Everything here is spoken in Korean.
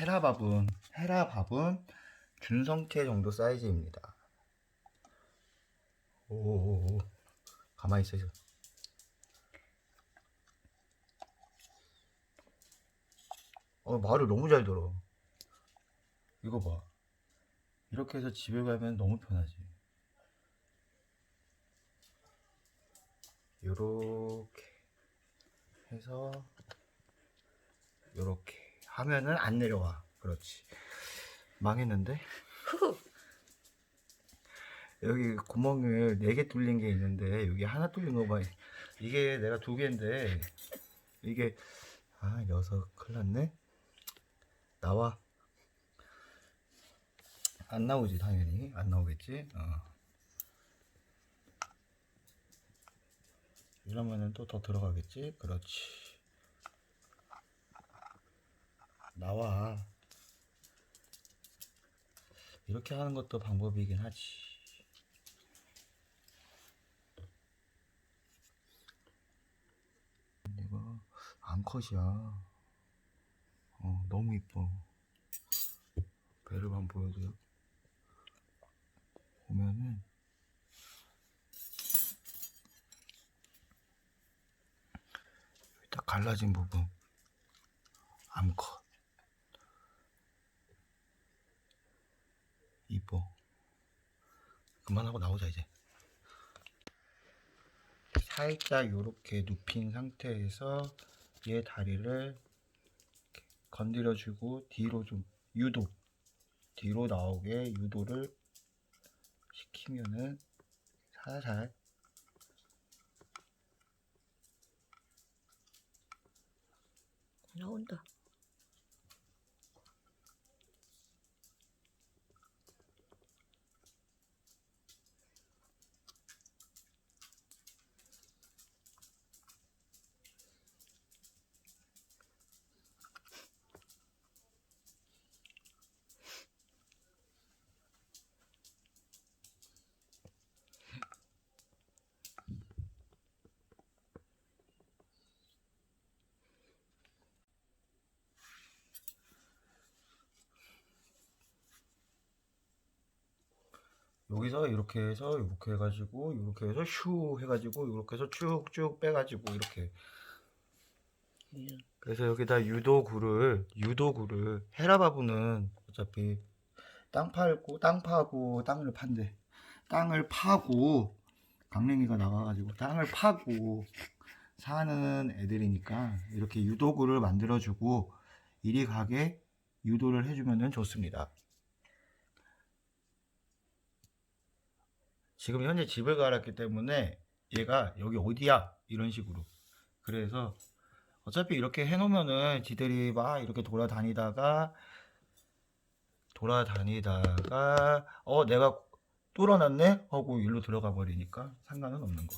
헤라밥은 헤라밥은 준성태 정도 사이즈입니다. 오, 가만히 있어. 있어. 어, 말을 너무 잘 들어. 이거 봐. 이렇게 해서 집에 가면 너무 편하지. 요렇게 해서 요렇게 하면은 안 내려와. 그렇지. 망했는데? 후. 여기 구멍을 네 개 뚫린 게 있는데 여기 하나 뚫린 거 봐. 이게 내가 두 개인데 이게 아 녀석 큰일 났네. 나와. 안 나오지 당연히 안 나오겠지. 어. 이러면은 또 더 들어가겠지. 그렇지. 나와. 이렇게 하는 것도 방법이긴 하지. 이거 암컷이야. 어, 너무 이뻐. 배를 한번 보여줘요. 보면은 딱 갈라진 부분 암컷. 이뻐. 그만하고 나오자 이제. 살짝 요렇게 눕힌 상태에서 얘 다리를 건드려주고 뒤로 좀 유도 뒤로 나오게 유도를 시키면은 살살 나온다. 여기서 이렇게 해서 이렇게 해가지고 이렇게 해서 슈 해가지고 이렇게 해서 쭉쭉 빼가지고 이렇게 예. 그래서 여기다 유도구를 유도구를 헤라바브는 어차피 땅 팔고 땅 파고 땅을 판대 땅을 파고 강냉이가 나와가지고 땅을 파고 사는 애들이니까 이렇게 유도구를 만들어주고 이리 가게 유도를 해주면 좋습니다. 지금 현재 집을 갈았기 때문에 얘가 여기 어디야? 이런 식으로. 그래서 어차피 이렇게 해놓으면은 지들이 막 이렇게 돌아다니다가 돌아다니다가 어 내가 뚫어놨네? 하고 일로 들어가 버리니까 상관은 없는 거